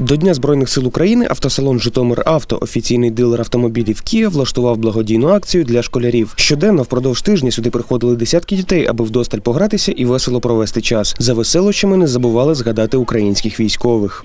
До Дня Збройних сил України автосалон Житомир Авто, офіційний дилер автомобілів Кія, влаштував благодійну акцію для школярів. Щоденно впродовж тижня сюди приходили десятки дітей, аби вдосталь погратися і весело провести час. За веселощами не забували згадати українських військових.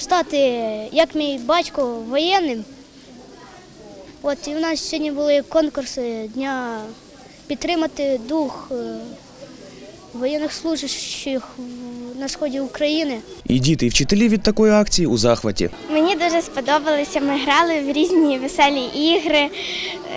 Стати, як мій батько, воєнним. От і в нас сьогодні були конкурси дня підтримати дух е, воєнних служащих на сході України. І діти, і вчителі від такої акції у захваті. Мені дуже сподобалося. Ми грали в різні веселі ігри.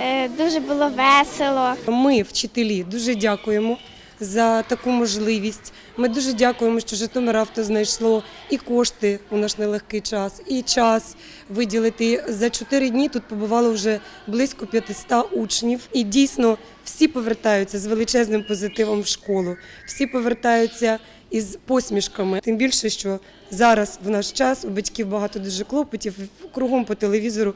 е, Дуже було весело. Ми, вчителі, дуже дякуємо за таку можливість. Ми дуже дякуємо, що Житомир авто знайшло і кошти у наш нелегкий час, і час виділити. За чотири дні тут побувало вже близько 500 учнів. І дійсно всі повертаються з величезним позитивом в школу. Всі повертаються із посмішками. Тим більше, що зараз в наш час у батьків багато дуже клопотів, кругом по телевізору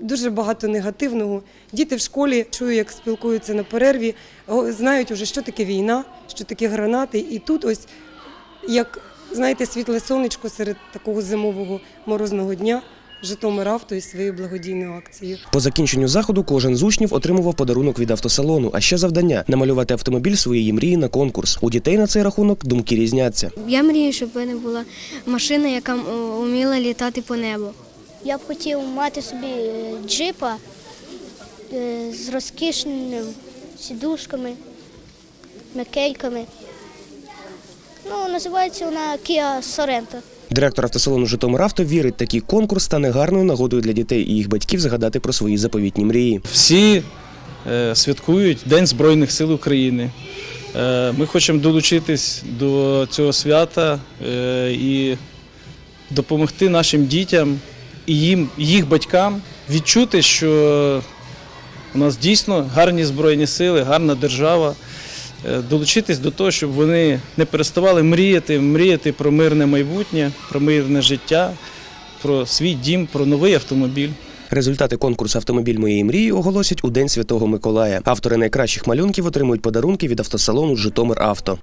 дуже багато негативного. Діти в школі чую, як спілкуються на перерві, знають уже, що таке війна, що таке гранати. І тут ось як знаєте, світле сонечко серед такого зимового морозного дня. Житомир авто із своєю благодійною акцією. По закінченню заходу кожен з учнів отримував подарунок від автосалону, а ще завдання намалювати автомобіль своєї мрії на конкурс. У дітей на цей рахунок думки різняться. Я мрію, щоб в мене була машина, яка вміла літати по небу. Я б хотів мати собі е, джипа е, з розкішними сідушками, м'якельками. Ну, називається вона Kia Sorento. Директор автосалону Житомир Авто вірить, такий конкурс стане гарною нагодою для дітей і їх батьків згадати про свої заповітні мрії. Всі е, святкують День Збройних сил України. Ми хочемо долучитись до цього свята і допомогти нашим дітям і їм, їх батькам відчути, що у нас дійсно гарні збройні сили, гарна держава. Е, Долучитись до того, щоб вони не переставали мріяти, мріяти про мирне майбутнє, про мирне життя, про свій дім, про новий автомобіль. Результати конкурсу Автомобіль моєї мрії оголосять у День Святого Миколая. Автори найкращих малюнків отримують подарунки від автосалону Житомир Авто.